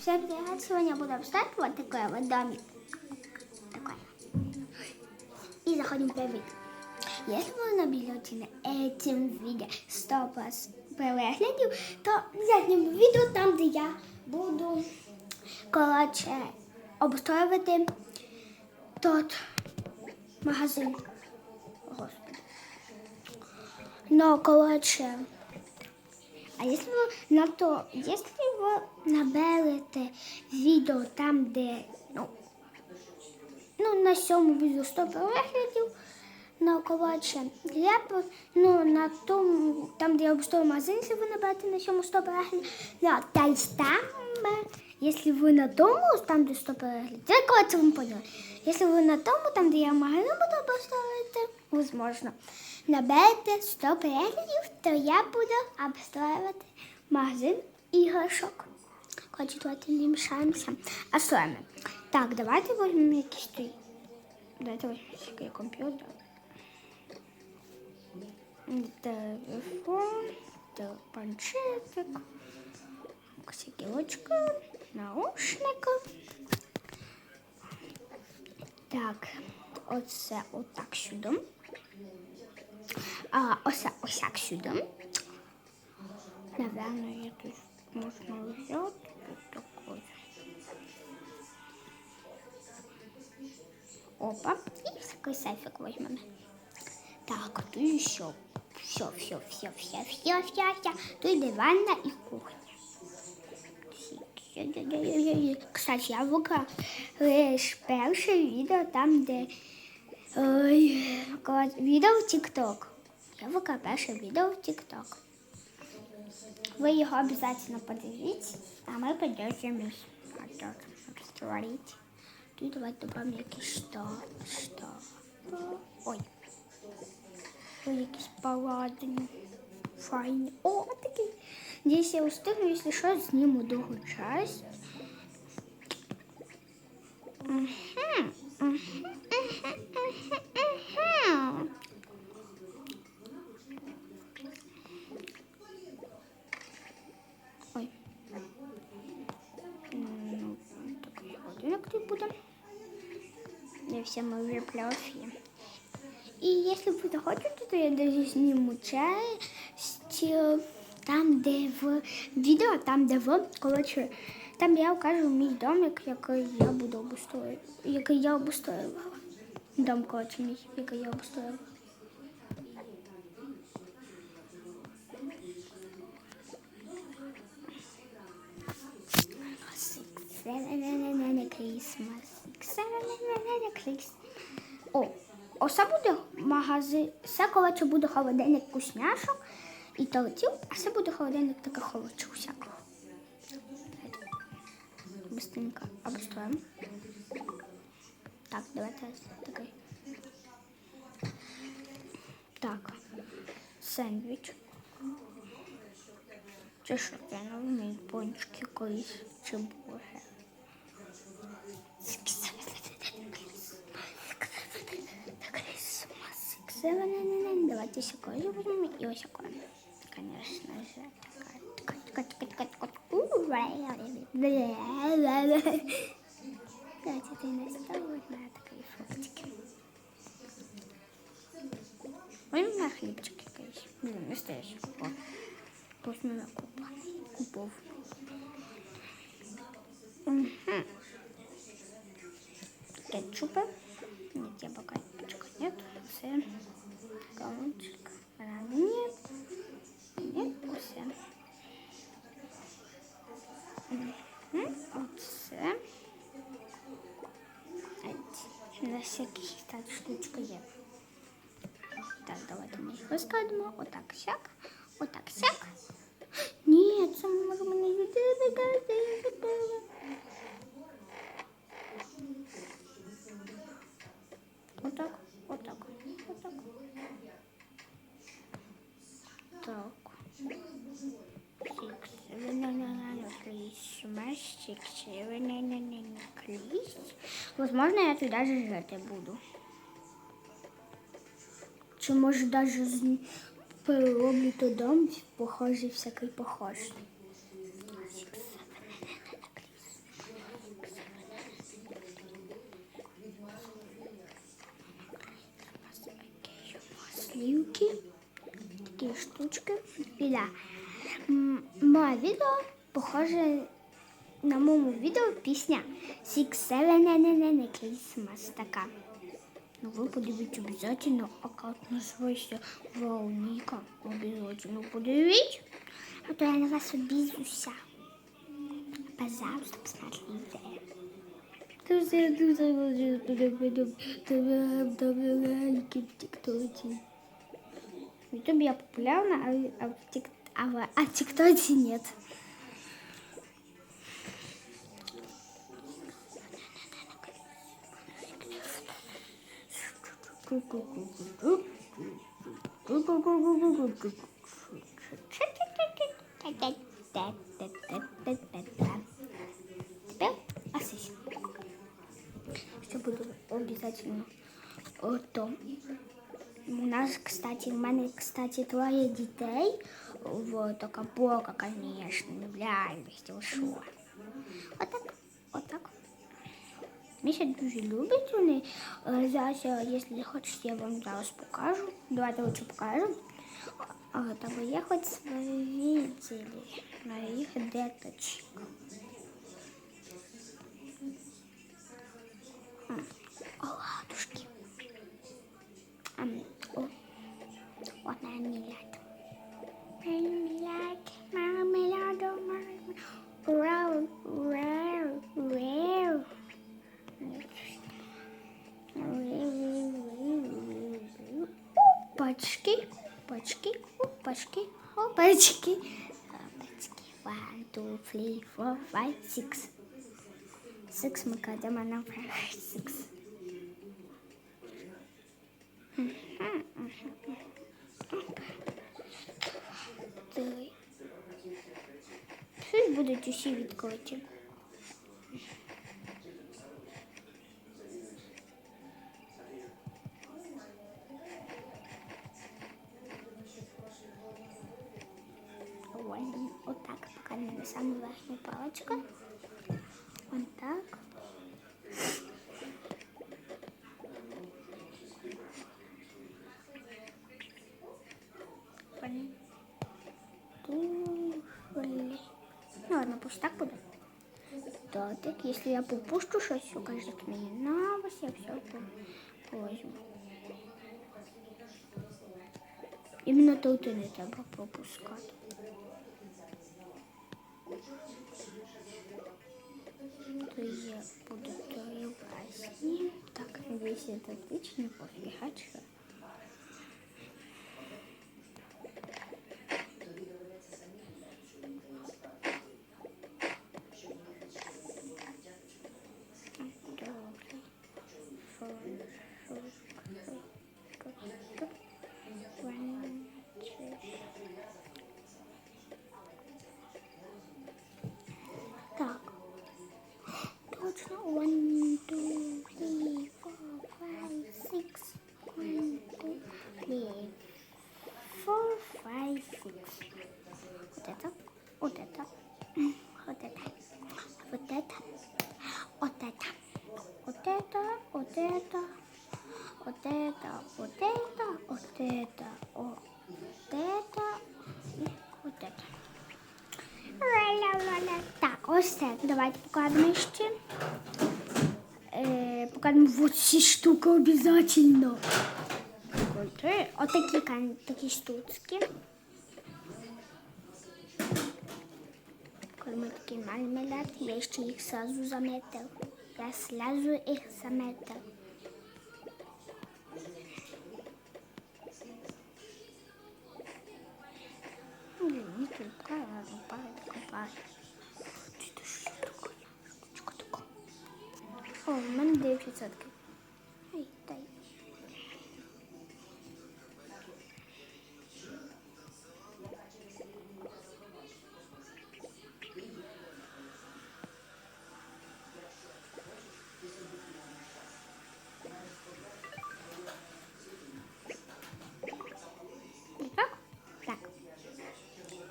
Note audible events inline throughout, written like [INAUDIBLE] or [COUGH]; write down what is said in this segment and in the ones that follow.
Всем привет! Сегодня буду обставить вот такой вот домик. Такой. И заходим в первый. Если ви наберете на этим відео 100 плюс переглядів, то я зніму відео там, де я буду коротше обстроювати тот магазин. Господи. Ну, коротше, а вы на то, если вы наберете відео там, де ну, ну на сьому відео 100 переглядів, ну, коротше, я б, ну, на тому, там, де я обстою магазин, якщо ви наберете на сьому 100 переглядів, ну, та й там, якщо ви на тому, там, де 100 переглядів, це, коротше, ви поняли. Якщо ви на тому, там, де я магазин буду обстроювати, возможно, наберете 100 переглядів, то я буду обстроювати магазин іграшок. Коротше, давайте не мішаємося. А з вами? Так, давайте візьмемо якийсь той. Давайте візьмемо комп'ютер. Телефон, те- планшетик, косяківочка, наушники. Так, оце отак сюди. А оце ось так сюди. Наверное, я тут можна взяти тут такой. Опа, и такой сейфик возьмем. Так, тут еще все, все, все, все, все, все, все. Тут и ванна, и кухня. Кстати, я вибрала лише перше відео там, де ой, відео в TikTok. Я перше відео в TikTok. Ви його обов'язково подивіться, а ми подивимось. створити. Тут давайте добавимо якісь що, що. Ой. Ой, якісь паладні. Файні. О, такий. Здесь я устигну, якщо що, зніму другу часть. Мгм, мгм, мгм, мгм, мгм. Ой. Ну, такий годинок тут буде. Не всі ми вже плюсі. І якщо ви захочете, то я даже зніму часть е, там, де в відео, там, де в, коротше, там я покажу мій домик, який я буду обустроювати, який я обустроювала. Дом, коротше, мій, який я. Christmas. О, оце буде магазин. Це, коротше, буде холодильник вкусняшок і тортів, а це буде холодильник таких холодчик всякого. Быстренько обустроїмо. Так, давайте ось такий. Так, сендвіч. Чи що я не вмію пончики колись чи бургер. Давайте секунду возьмем и ось такое. Конечно же. Давайте ты наставить на такие фруктики. Возьмем на хлебчик якийсь. Блин, настоящий купа. Возьмем купа. Купов. Кетчупа. Нет, я пока кетчупа нет. Все. Колончик. Ать. На всяких так штучка є. Так, давайте ми їх розкладемо. Отак сяк. Отак сяк. Ні, це може мене людина каже, я забила. Отак, отак, отак. Так лист. Возможно, я туда же жить буду. Чи може даже перероблю той дом, похожий всякий похожий. Слівки, такі штучки. Біля. Моє відео похоже на моєму відео пісня Six Seven and Christmas така. Ну вы подивитесь обязательно, аккаунт называется Волника. Обязательно подивитесь. А то я на вас обижуся. Пожалуйста, посмотрите. Дуже дуже дуже подобається. Добре лайки в тіктоці. В ютубе я популярна, а в тиктоке нет. Теперь осысь. Все буду обязательно о том. У нас, кстати, в мене, кстати, двоє дітей. Вот, только Бога, конечно, влюбляемся, вы шо. Вот Міша дуже любить вони. Зараз, якщо хочете, я вам зараз покажу. Давайте лучше покажу. А, вы я хоть видели моих деточек. Оладушки. Вот мармелад. Мармелад, three, four, five, six. Six мы кладем, а нам six. Щось будуть усі відкриті. пока не на самую верхнюю палочку. Вот так. Блин. Туфли. Ну ладно, пусть так будет. Да, так, если я попущу щось, укажет мені на вас, я все возьму. Іменно тут і не треба пропускати. то є будуть то є Так, весь этот личный кофе. Ось це. Давайте покажемо ще. Е, покажемо вот ці штуки обов'язково. Отакі такі штучки. Коли ми такі мармелад, я ще їх сразу заметив. Я сразу їх заметив. Ні, правильно. О, в мене 9%. Ай, дай. Так? Так.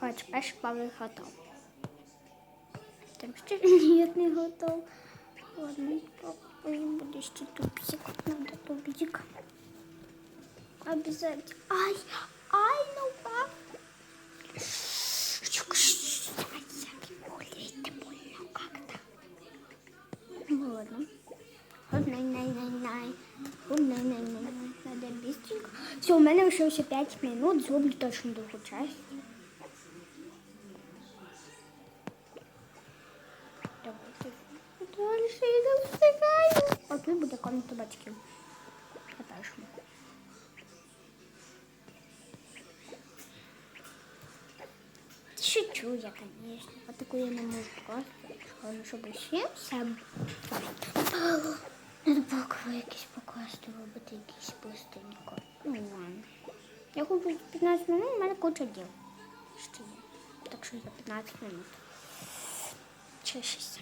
Коротше, перший плавник готов. Там ще [LAUGHS] ні, не готов. Ладно, попозже буду еще тубзик. Надо тупик. Обязательно. Ай, ай, ну пап. Ну, ну ладно. Надо быстренько. Все, у меня еще 5 минут, зроблю точно другу часть. Тут буде комната батьків. На першому. Шучу я, конечно. Вот такую я не можу просто, щоб ще все. Надо було якісь покласти, робити якісь быстренько. Ну ладно. Я хочу 15 минут, у мене куча діл. Ще є. Так що за 15 минут. Чи 6.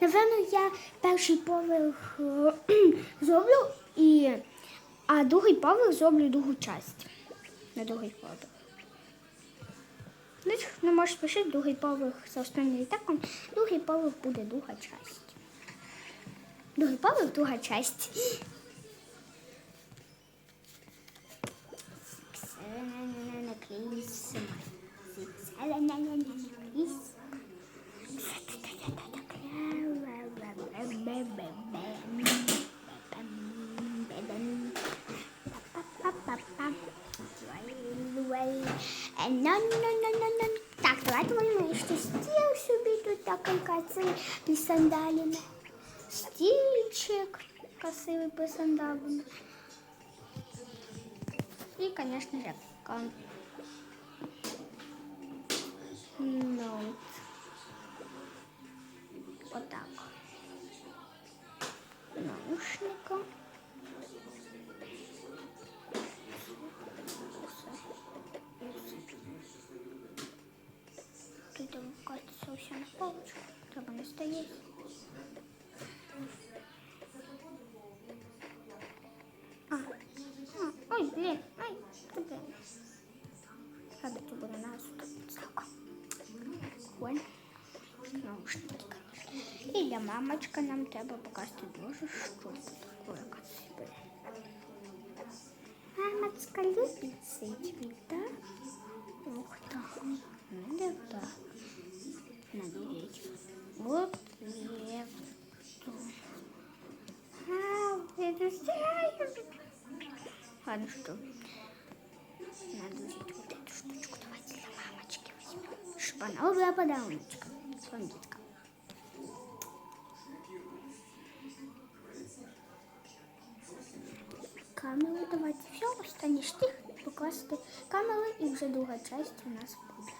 Напевно, я перший поверх [CLEARS THROAT] зроблю і. А другий поверх зроблю другу часть. На другий поверх. Ну, не можеш пишити другий поверх за основним літаком. Другий поверх буде друга часть. Другий поверх, друга часть. Так, давайте будемо ще стіл собі тут такий красивий з сандалями. Стільчик красивий з сандалями. І, звісно, репка. Ноут. Отак. Наушника. Тут кажется, все на полочку. Треба не стоять. А, а, ой, блин, ай, блин. Ставити буде на ставка. Ой, наушники, конечно. І для мамочка нам треба покласти дуже. Таку, яка собі. Мамочка любить цей да? Ух так. Надо так. Надеть. Вот лепту. А, это. Ладно, что? Надо взять вот эту штучку. Давайте для мамочки возьмем. Чтобы она была подаруночком. Своим все, тих покласти камеру і вже друга часть у нас буде.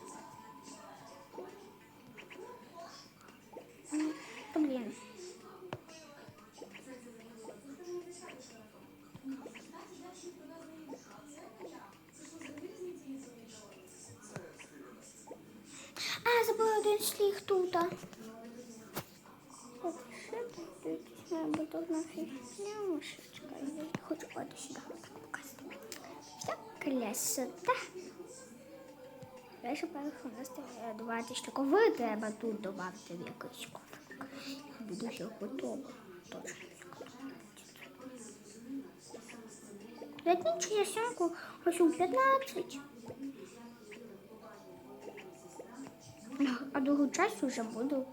Красота. Перший у нас давати штукови, треба тут додати в якийсь коврик. Буду все готово. Точно. Закінчу я сьомку ось у 15. А другу часть вже буду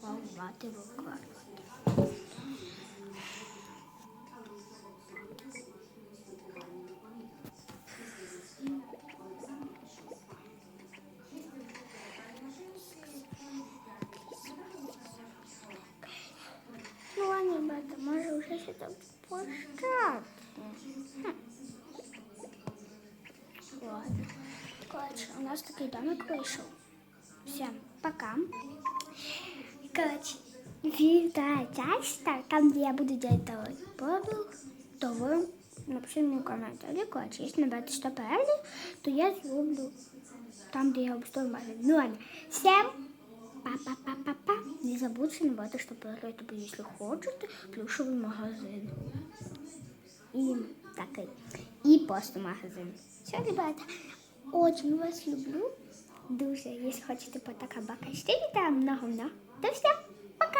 плавати викладати. Нас такий домик вийшов. Всем пока. Короче, вторая там, где я буду делать второй то вы напишите мне в комментарии, короче, если набрать 100 правильно, то я сделаю там, где я обстрою магазин. Ну ладно, всем па-па-па-па-па. Не забудьте набрати 100 правильно, если хочете, плюшевий магазин. И такой, и просто магазин. Все, ребята, очень вас люблю. Дуже, если хотите бака и там много-много. До все, пока!